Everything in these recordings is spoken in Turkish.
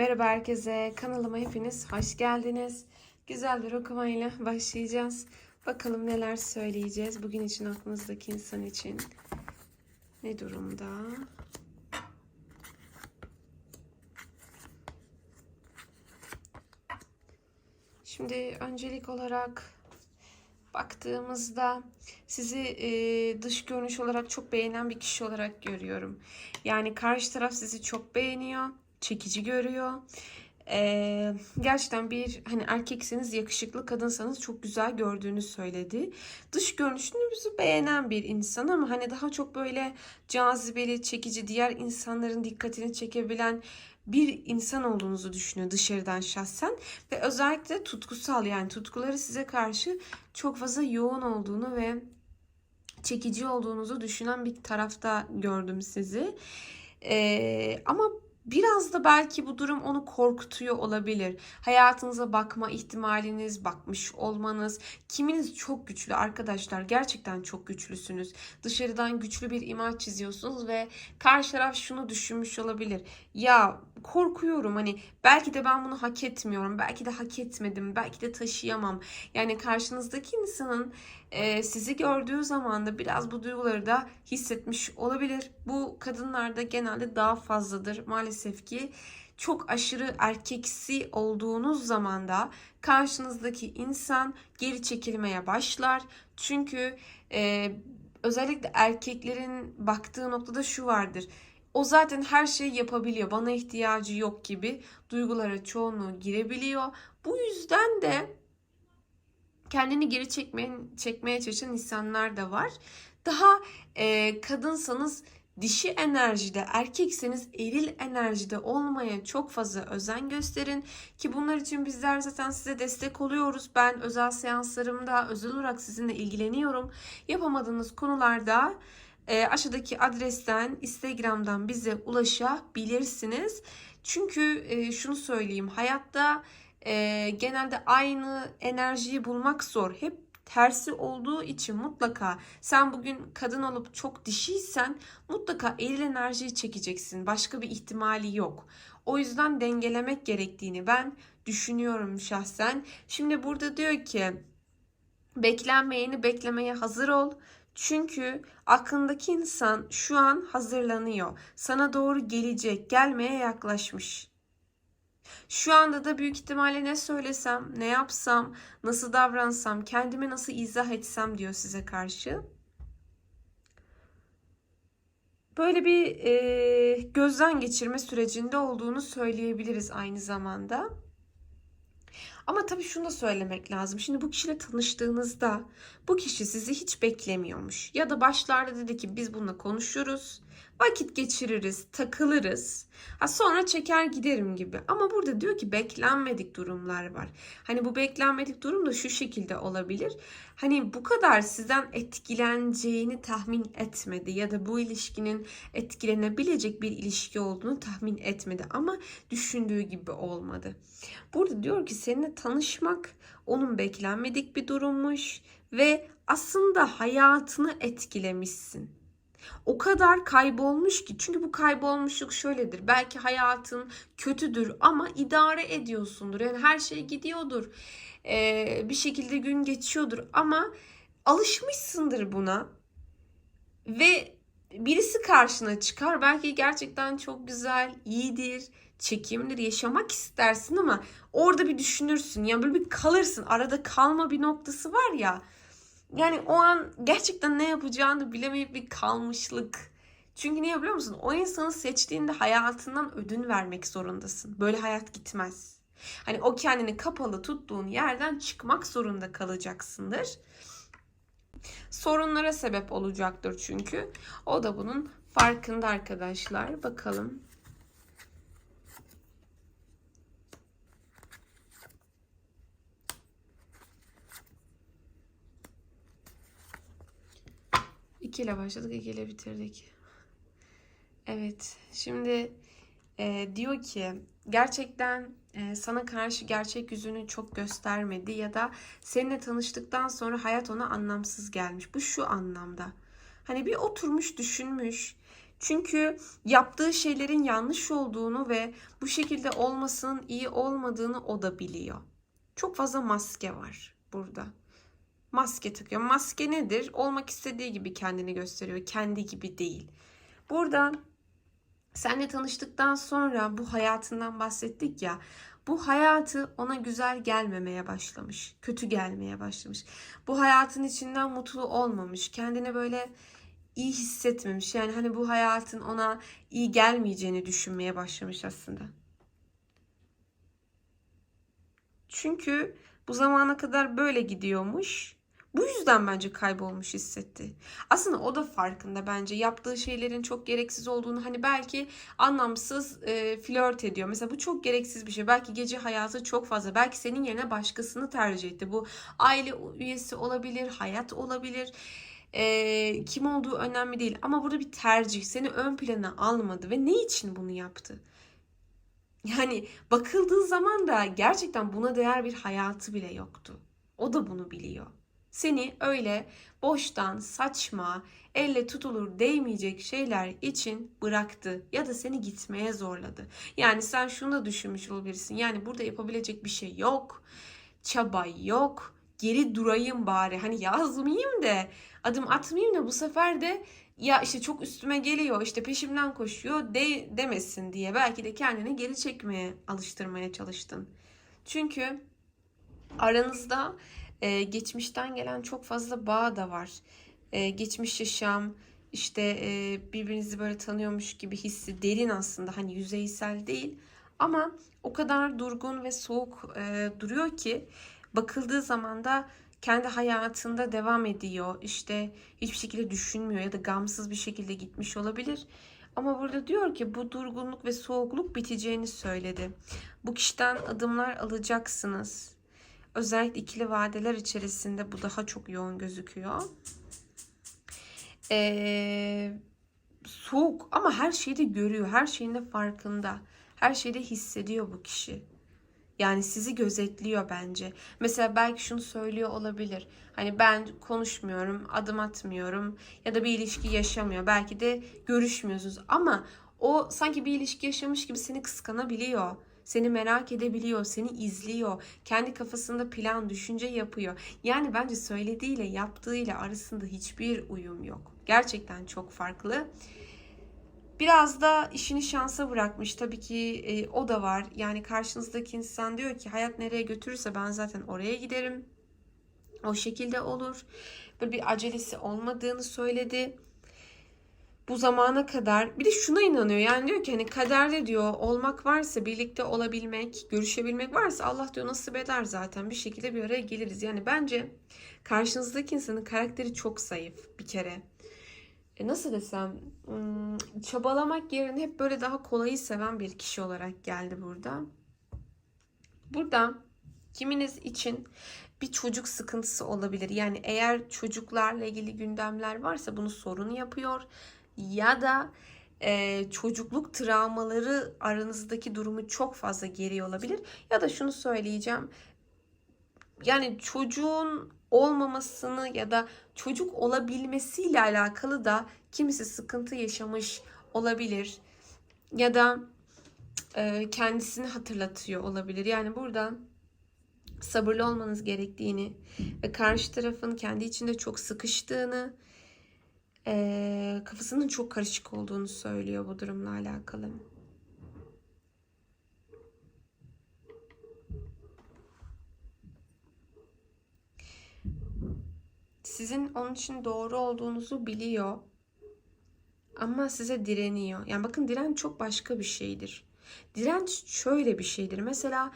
Merhaba herkese. Kanalıma hepiniz hoş geldiniz. Güzel bir okumayla başlayacağız. Bakalım neler söyleyeceğiz. Bugün için aklınızdaki insan için ne durumda? Şimdi öncelik olarak baktığımızda sizi e, dış görünüş olarak çok beğenen bir kişi olarak görüyorum. Yani karşı taraf sizi çok beğeniyor, çekici görüyor. E, gerçekten bir hani erkekseniz yakışıklı, kadınsanız çok güzel gördüğünü söyledi. Dış görünüşünüzü beğenen bir insan ama hani daha çok böyle cazibeli, çekici, diğer insanların dikkatini çekebilen bir insan olduğunuzu düşünüyor dışarıdan şahsen ve özellikle tutkusal yani tutkuları size karşı çok fazla yoğun olduğunu ve çekici olduğunuzu düşünen bir tarafta gördüm sizi. Ee, ama biraz da belki bu durum onu korkutuyor olabilir. Hayatınıza bakma ihtimaliniz, bakmış olmanız. Kiminiz çok güçlü arkadaşlar. Gerçekten çok güçlüsünüz. Dışarıdan güçlü bir imaj çiziyorsunuz ve karşı taraf şunu düşünmüş olabilir. Ya korkuyorum hani belki de ben bunu hak etmiyorum. Belki de hak etmedim. Belki de taşıyamam. Yani karşınızdaki insanın e, sizi gördüğü zaman da biraz bu duyguları da hissetmiş olabilir. Bu kadınlarda genelde daha fazladır maalesef ki. Çok aşırı erkeksi olduğunuz zaman da karşınızdaki insan geri çekilmeye başlar. Çünkü e, özellikle erkeklerin baktığı noktada şu vardır. O zaten her şeyi yapabiliyor. Bana ihtiyacı yok gibi duygulara çoğunluğu girebiliyor. Bu yüzden de kendini geri çekmeye, çekmeye çalışan insanlar da var. Daha e, kadınsanız dişi enerjide, erkekseniz eril enerjide olmaya çok fazla özen gösterin. Ki bunlar için bizler zaten size destek oluyoruz. Ben özel seanslarımda özel olarak sizinle ilgileniyorum. Yapamadığınız konularda e, aşağıdaki adresten, Instagram'dan bize ulaşabilirsiniz. Çünkü e, şunu söyleyeyim, hayatta e, genelde aynı enerjiyi bulmak zor. Hep tersi olduğu için mutlaka sen bugün kadın olup çok dişiysen mutlaka eril enerjiyi çekeceksin. Başka bir ihtimali yok. O yüzden dengelemek gerektiğini ben düşünüyorum şahsen. Şimdi burada diyor ki beklenmeyeni beklemeye hazır ol. Çünkü aklındaki insan şu an hazırlanıyor. Sana doğru gelecek, gelmeye yaklaşmış. Şu anda da büyük ihtimalle ne söylesem, ne yapsam, nasıl davransam, kendime nasıl izah etsem diyor size karşı. Böyle bir e, gözden geçirme sürecinde olduğunu söyleyebiliriz aynı zamanda. Ama tabii şunu da söylemek lazım. Şimdi bu kişiyle tanıştığınızda bu kişi sizi hiç beklemiyormuş. Ya da başlarda dedi ki biz bununla konuşuruz. Vakit geçiririz, takılırız. Ha sonra çeker giderim gibi. Ama burada diyor ki beklenmedik durumlar var. Hani bu beklenmedik durum da şu şekilde olabilir. Hani bu kadar sizden etkileneceğini tahmin etmedi ya da bu ilişkinin etkilenebilecek bir ilişki olduğunu tahmin etmedi ama düşündüğü gibi olmadı. Burada diyor ki seninle tanışmak onun beklenmedik bir durummuş ve aslında hayatını etkilemişsin o kadar kaybolmuş ki çünkü bu kaybolmuşluk şöyledir. Belki hayatın kötüdür ama idare ediyorsundur. Yani her şey gidiyordur. Ee, bir şekilde gün geçiyordur ama alışmışsındır buna. Ve birisi karşına çıkar. Belki gerçekten çok güzel, iyidir, çekimdir, yaşamak istersin ama orada bir düşünürsün. Yani böyle bir kalırsın. Arada kalma bir noktası var ya. Yani o an gerçekten ne yapacağını bilemeyip bir kalmışlık. Çünkü niye biliyor musun? O insanı seçtiğinde hayatından ödün vermek zorundasın. Böyle hayat gitmez. Hani o kendini kapalı tuttuğun yerden çıkmak zorunda kalacaksındır. Sorunlara sebep olacaktır çünkü. O da bunun farkında arkadaşlar. Bakalım. İki ile başladık, iki ile bitirdik. Evet, şimdi e, diyor ki gerçekten e, sana karşı gerçek yüzünü çok göstermedi ya da seninle tanıştıktan sonra hayat ona anlamsız gelmiş. Bu şu anlamda. Hani bir oturmuş düşünmüş. Çünkü yaptığı şeylerin yanlış olduğunu ve bu şekilde olmasının iyi olmadığını o da biliyor. Çok fazla maske var burada. Maske takıyor. Maske nedir? Olmak istediği gibi kendini gösteriyor. Kendi gibi değil. Burada Senle tanıştıktan sonra bu hayatından bahsettik ya. Bu hayatı ona güzel gelmemeye başlamış. Kötü gelmeye başlamış. Bu hayatın içinden mutlu olmamış. Kendine böyle iyi hissetmemiş. Yani hani bu hayatın ona iyi gelmeyeceğini düşünmeye başlamış aslında. Çünkü bu zamana kadar böyle gidiyormuş. Bu yüzden bence kaybolmuş hissetti. Aslında o da farkında bence yaptığı şeylerin çok gereksiz olduğunu hani belki anlamsız e, flört ediyor. Mesela bu çok gereksiz bir şey. Belki gece hayatı çok fazla. Belki senin yerine başkasını tercih etti. Bu aile üyesi olabilir, hayat olabilir. E, kim olduğu önemli değil. Ama burada bir tercih. Seni ön plana almadı ve ne için bunu yaptı? Yani bakıldığı zaman da gerçekten buna değer bir hayatı bile yoktu. O da bunu biliyor. Seni öyle boştan, saçma, elle tutulur değmeyecek şeyler için bıraktı ya da seni gitmeye zorladı. Yani sen şunu da düşünmüş olabilirsin. Yani burada yapabilecek bir şey yok. Çaba yok. Geri durayım bari. Hani yazmayayım da adım atmayayım da bu sefer de ya işte çok üstüme geliyor işte peşimden koşuyor de, demesin diye belki de kendini geri çekmeye alıştırmaya çalıştın. Çünkü aranızda ee, geçmişten gelen çok fazla bağ da var. Ee, geçmiş yaşam, işte e, birbirinizi böyle tanıyormuş gibi hissi derin aslında hani yüzeysel değil. Ama o kadar durgun ve soğuk e, duruyor ki bakıldığı zaman da kendi hayatında devam ediyor. İşte hiçbir şekilde düşünmüyor ya da gamsız bir şekilde gitmiş olabilir. Ama burada diyor ki bu durgunluk ve soğukluk biteceğini söyledi. Bu kişiden adımlar alacaksınız. Özellikle ikili vadeler içerisinde bu daha çok yoğun gözüküyor. Ee, soğuk ama her şeyi de görüyor. Her şeyin de farkında. Her şeyi de hissediyor bu kişi. Yani sizi gözetliyor bence. Mesela belki şunu söylüyor olabilir. Hani ben konuşmuyorum, adım atmıyorum ya da bir ilişki yaşamıyor. Belki de görüşmüyorsunuz ama o sanki bir ilişki yaşamış gibi seni kıskanabiliyor. Seni merak edebiliyor, seni izliyor. Kendi kafasında plan, düşünce yapıyor. Yani bence söylediğiyle yaptığıyla arasında hiçbir uyum yok. Gerçekten çok farklı. Biraz da işini şansa bırakmış. Tabii ki e, o da var. Yani karşınızdaki insan diyor ki hayat nereye götürürse ben zaten oraya giderim. O şekilde olur. Böyle bir acelesi olmadığını söyledi bu zamana kadar bir de şuna inanıyor yani diyor ki hani kaderde diyor olmak varsa birlikte olabilmek görüşebilmek varsa Allah diyor nasip eder zaten bir şekilde bir araya geliriz. Yani bence karşınızdaki insanın karakteri çok zayıf bir kere. E nasıl desem hmm, çabalamak yerine hep böyle daha kolayı seven bir kişi olarak geldi burada. Burada kiminiz için bir çocuk sıkıntısı olabilir. Yani eğer çocuklarla ilgili gündemler varsa bunu sorun yapıyor ya da e, çocukluk travmaları aranızdaki durumu çok fazla geriye olabilir. Ya da şunu söyleyeceğim. Yani çocuğun olmamasını ya da çocuk olabilmesiyle alakalı da kimisi sıkıntı yaşamış olabilir. Ya da e, kendisini hatırlatıyor olabilir. Yani burada sabırlı olmanız gerektiğini ve karşı tarafın kendi içinde çok sıkıştığını e, kafasının çok karışık olduğunu söylüyor bu durumla alakalı. Sizin onun için doğru olduğunuzu biliyor. Ama size direniyor. Yani bakın direnç çok başka bir şeydir. Direnç şöyle bir şeydir. Mesela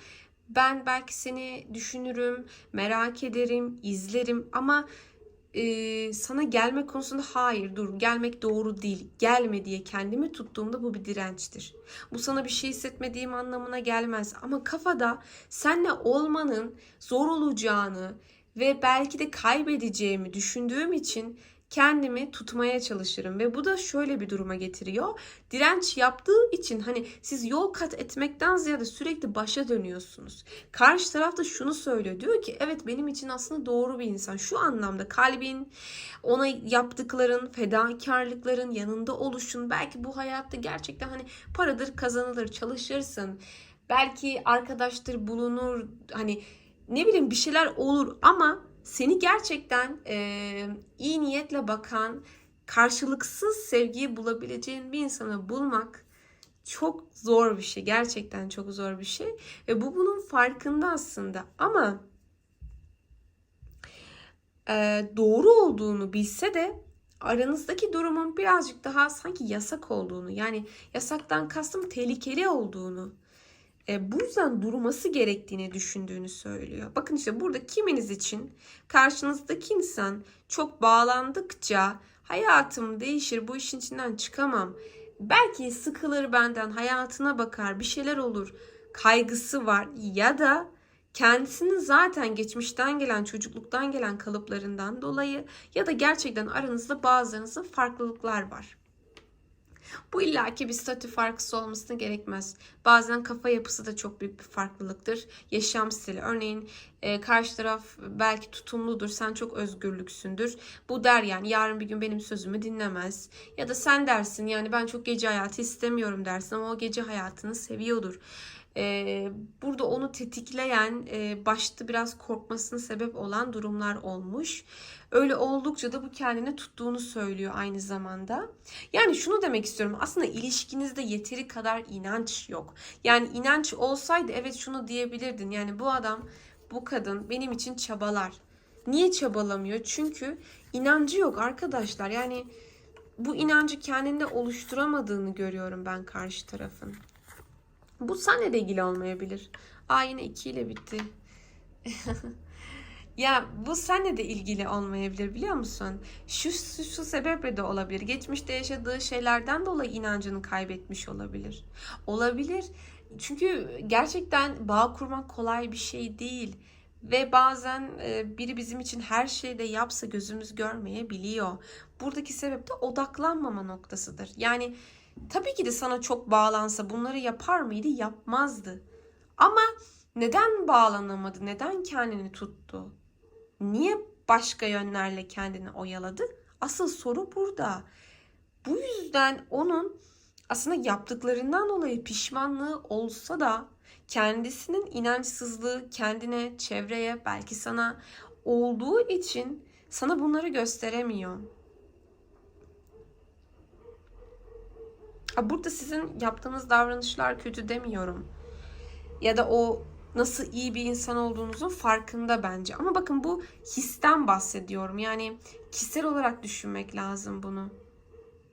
ben belki seni düşünürüm, merak ederim, izlerim ama e, sana gelme konusunda hayır dur gelmek doğru değil gelme diye kendimi tuttuğumda bu bir dirençtir. Bu sana bir şey hissetmediğim anlamına gelmez ama kafada senle olmanın zor olacağını ve belki de kaybedeceğimi düşündüğüm için kendimi tutmaya çalışırım ve bu da şöyle bir duruma getiriyor. Direnç yaptığı için hani siz yol kat etmekten ziyade sürekli başa dönüyorsunuz. Karşı taraf da şunu söylüyor. Diyor ki evet benim için aslında doğru bir insan. Şu anlamda kalbin, ona yaptıkların, fedakarlıkların yanında oluşun. Belki bu hayatta gerçekten hani paradır kazanılır, çalışırsın. Belki arkadaştır bulunur, hani ne bileyim bir şeyler olur ama seni gerçekten e, iyi niyetle bakan, karşılıksız sevgiyi bulabileceğin bir insanı bulmak çok zor bir şey. Gerçekten çok zor bir şey. Ve bu bunun farkında aslında. Ama e, doğru olduğunu bilse de aranızdaki durumun birazcık daha sanki yasak olduğunu yani yasaktan kastım tehlikeli olduğunu e, bu yüzden durması gerektiğini düşündüğünü söylüyor. Bakın işte burada kiminiz için karşınızdaki insan çok bağlandıkça hayatım değişir bu işin içinden çıkamam. Belki sıkılır benden hayatına bakar bir şeyler olur kaygısı var ya da kendisinin zaten geçmişten gelen çocukluktan gelen kalıplarından dolayı ya da gerçekten aranızda bazılarınızda farklılıklar var. Bu illaki bir statü farkısı olmasına gerekmez. Bazen kafa yapısı da çok büyük bir farklılıktır. Yaşam stili. Örneğin e, karşı taraf belki tutumludur. Sen çok özgürlüksündür. Bu der yani yarın bir gün benim sözümü dinlemez. Ya da sen dersin yani ben çok gece hayatı istemiyorum dersin ama o gece hayatını seviyordur. Ee, burada onu tetikleyen, e, başta biraz korkmasına sebep olan durumlar olmuş. Öyle oldukça da bu kendini tuttuğunu söylüyor aynı zamanda. Yani şunu demek istiyorum. Aslında ilişkinizde yeteri kadar inanç yok. Yani inanç olsaydı evet şunu diyebilirdin. Yani bu adam, bu kadın benim için çabalar. Niye çabalamıyor? Çünkü inancı yok arkadaşlar. Yani bu inancı kendinde oluşturamadığını görüyorum ben karşı tarafın. Bu seninle de ilgili olmayabilir. Aa yine 2 ile bitti. ya bu seninle de ilgili olmayabilir biliyor musun? Şu, şu, şu sebeple de olabilir. Geçmişte yaşadığı şeylerden dolayı inancını kaybetmiş olabilir. Olabilir. Çünkü gerçekten bağ kurmak kolay bir şey değil. Ve bazen e, biri bizim için her şeyi de yapsa gözümüz görmeyebiliyor. Buradaki sebep de odaklanmama noktasıdır. Yani Tabii ki de sana çok bağlansa bunları yapar mıydı? Yapmazdı. Ama neden bağlanamadı? Neden kendini tuttu? Niye başka yönlerle kendini oyaladı? Asıl soru burada. Bu yüzden onun aslında yaptıklarından dolayı pişmanlığı olsa da kendisinin inançsızlığı kendine, çevreye, belki sana olduğu için sana bunları gösteremiyor. Burada sizin yaptığınız davranışlar kötü demiyorum. Ya da o nasıl iyi bir insan olduğunuzun farkında bence. Ama bakın bu histen bahsediyorum. Yani kişisel olarak düşünmek lazım bunu.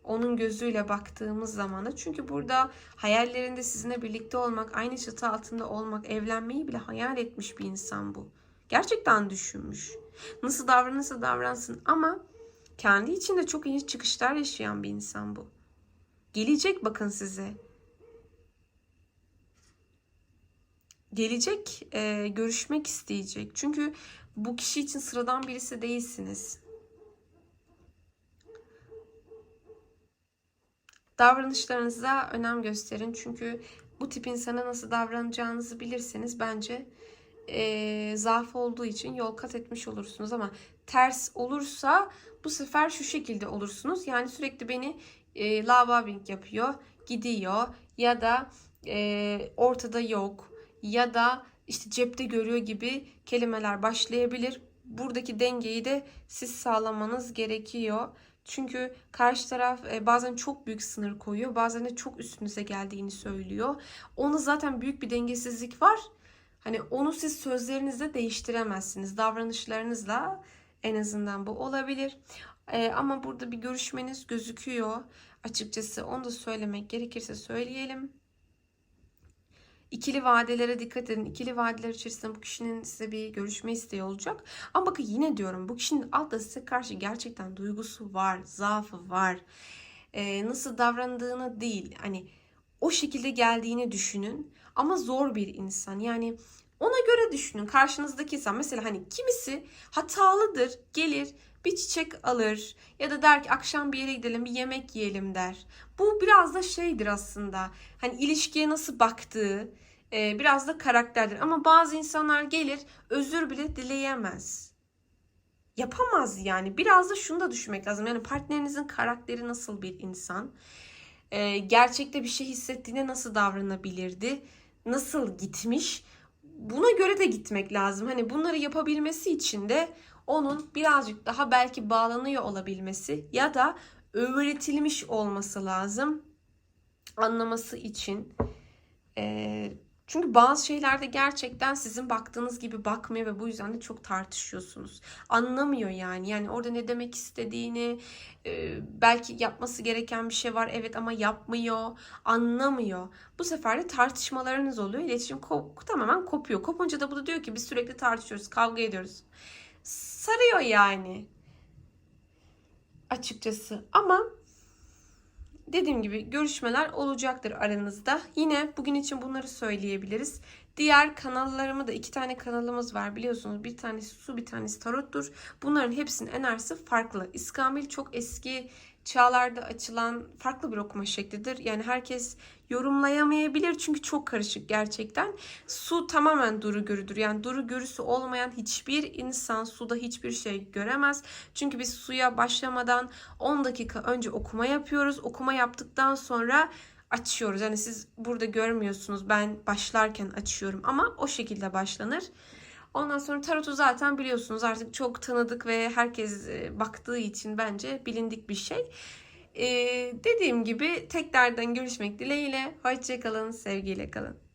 Onun gözüyle baktığımız zaman da çünkü burada hayallerinde sizinle birlikte olmak, aynı çatı altında olmak, evlenmeyi bile hayal etmiş bir insan bu. Gerçekten düşünmüş. Nasıl davranırsa davransın ama kendi içinde çok iyi çıkışlar yaşayan bir insan bu. Gelecek bakın size. Gelecek e, görüşmek isteyecek. Çünkü bu kişi için sıradan birisi değilsiniz. Davranışlarınıza önem gösterin. Çünkü bu tip insana nasıl davranacağınızı bilirseniz bence e, zaaf olduğu için yol kat etmiş olursunuz. Ama ters olursa bu sefer şu şekilde olursunuz. Yani sürekli beni e, lavabing yapıyor, gidiyor ya da e, ortada yok ya da işte cepte görüyor gibi kelimeler başlayabilir. Buradaki dengeyi de siz sağlamanız gerekiyor. Çünkü karşı taraf e, bazen çok büyük sınır koyuyor, bazen de çok üstünüze geldiğini söylüyor. Onu zaten büyük bir dengesizlik var. Hani onu siz sözlerinizle değiştiremezsiniz. Davranışlarınızla en azından bu olabilir. Ee, ama burada bir görüşmeniz gözüküyor. Açıkçası onu da söylemek gerekirse söyleyelim. İkili vadelere dikkat edin. İkili vadeler içerisinde bu kişinin size bir görüşme isteği olacak. Ama bakın yine diyorum bu kişinin altta size karşı gerçekten duygusu var, zaafı var. Ee, nasıl davrandığını değil. Hani o şekilde geldiğini düşünün. Ama zor bir insan. Yani Ona göre düşünün. Karşınızdaki insan mesela hani kimisi hatalıdır, gelir bir çiçek alır ya da der ki akşam bir yere gidelim bir yemek yiyelim der. Bu biraz da şeydir aslında. Hani ilişkiye nasıl baktığı e, biraz da karakterdir. Ama bazı insanlar gelir özür bile dileyemez. Yapamaz yani. Biraz da şunu da düşünmek lazım. Yani partnerinizin karakteri nasıl bir insan? E, gerçekte bir şey hissettiğinde nasıl davranabilirdi? Nasıl gitmiş? Buna göre de gitmek lazım. Hani bunları yapabilmesi için de onun birazcık daha belki bağlanıyor olabilmesi ya da öğretilmiş olması lazım anlaması için. Ee, çünkü bazı şeylerde gerçekten sizin baktığınız gibi bakmıyor ve bu yüzden de çok tartışıyorsunuz. Anlamıyor yani. Yani orada ne demek istediğini, e, belki yapması gereken bir şey var evet ama yapmıyor, anlamıyor. Bu sefer de tartışmalarınız oluyor. İletişim ko- tamamen kopuyor. Kopunca da bu da diyor ki biz sürekli tartışıyoruz, kavga ediyoruz. Sarıyor yani. Açıkçası. Ama dediğim gibi görüşmeler olacaktır aranızda. Yine bugün için bunları söyleyebiliriz. Diğer kanallarımı da iki tane kanalımız var biliyorsunuz. Bir tanesi su bir tanesi tarottur. Bunların hepsinin enerjisi farklı. İskambil çok eski çağlarda açılan farklı bir okuma şeklidir. Yani herkes yorumlayamayabilir çünkü çok karışık gerçekten. Su tamamen duru görüdür. Yani duru görüsü olmayan hiçbir insan suda hiçbir şey göremez. Çünkü biz suya başlamadan 10 dakika önce okuma yapıyoruz. Okuma yaptıktan sonra açıyoruz. Yani siz burada görmüyorsunuz. Ben başlarken açıyorum ama o şekilde başlanır. Ondan sonra tarotu zaten biliyorsunuz artık çok tanıdık ve herkes e, baktığı için bence bilindik bir şey. Ee, dediğim gibi tekrardan görüşmek dileğiyle. Hoşçakalın, sevgiyle kalın.